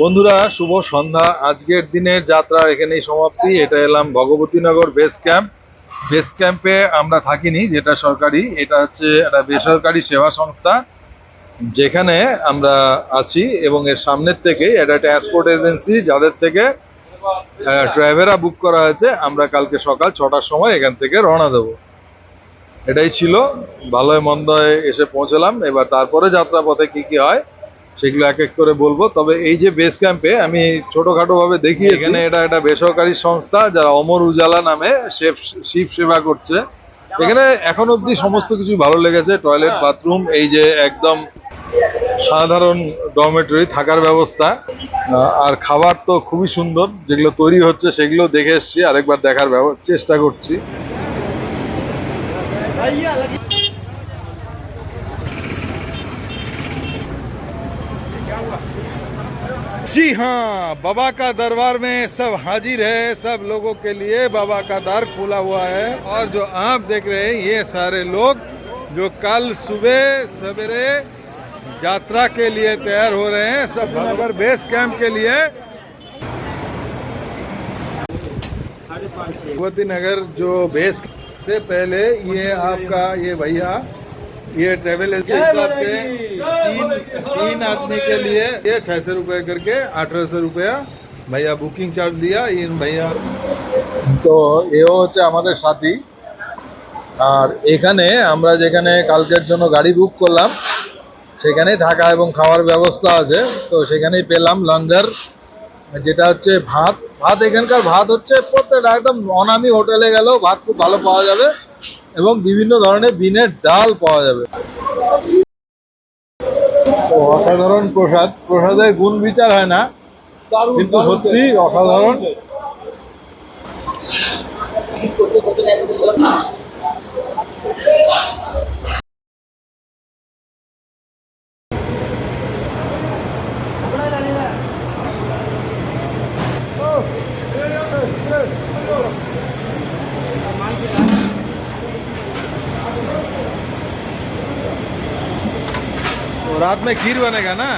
বন্ধুরা, শুভ সন্ধ্যা। আজকের দিনের যাত্রা এখানেই সমাপ্তি। এটা এলাম ভগবতীনগর বেস ক্যাম্প। বেস ক্যাম্পে আমরা থাকিনি, যেটা সরকারি। এটা হচ্ছে একটা বেসরকারি সেবা সংস্থা, যেখানে আমরা আছি এবং এর সামনের থেকে এটা ট্রান্সপোর্ট এজেন্সি যাদের থেকে ট্রাভেরা বুক করা হয়েছে, আমরা কালকে সকাল ছটার সময় এখান থেকে রওনা দেবো। এটাই ছিল। ভালোয় মন্দয় এসে পৌঁছলাম। এবার তারপরে যাত্রাপথে কি কি হয় সেগুলো এক এক করে বলব। তবে এই যে বেস ক্যাম্পে আমি ছোটখাটো ভাবে দেখি এখানে এটা একটা বেসরকারি সংস্থা যারা অমর উজালা নামে শিব শিব সেবা করছে। এখানে এখন অবধি সমস্ত কিছু ভালো লেগেছে টয়লেট বাথরুম এই যে একদম সাধারণ ডরমেটরি থাকার ব্যবস্থা। আর খাবার তো খুবই সুন্দর যেগুলো তৈরি হচ্ছে সেগুলো দেখে এসছি আরেকবার দেখার ব্যব- চেষ্টা করছি। जी हाँ बाबा का दरबार में सब हाजिर है सब लोगों के लिए बाबा का द्वार खुला हुआ है। और जो आप देख रहे हैं ये सारे लोग जो कल सुबह सवेरे यात्रा के लिए तैयार हो रहे हैं सब नगर बेस कैंप के लिए। भगवती नगर जो बेस से पहले ये आपका ये भैया ये ट्रेवल के हिसाब से तीन तीन आदमी के लिए ये छह सौ रुपये करके अठारह सौ रुपया भैया बुकिंग चार्ज दिया इन भैया তো এও হচ্ছে আমাদের সাথী আর এখানে আমরা যেখানে কালকের জন্য গাড়ি বুক করলাম সেখানেই থাকা এবং খাওয়ার ব্যবস্থা আছে তো সেখানেই পেলাম লঙ্গার যেটা হচ্ছে ভাত ভাত এখানকার ভাত হচ্ছে প্রত্যেকটা একদম অনামি হোটেলে গেলেও ভাত খুব ভালো পাওয়া যাবে এবং বিভিন্ন ধরনের বিনের ডাল পাওয়া যাবে। অসাধারণ প্রসাদ। প্রসাদের গুণ বিচার হয় না কিন্তু সত্যি অসাধারণ। रात में खीर बनेगा ना?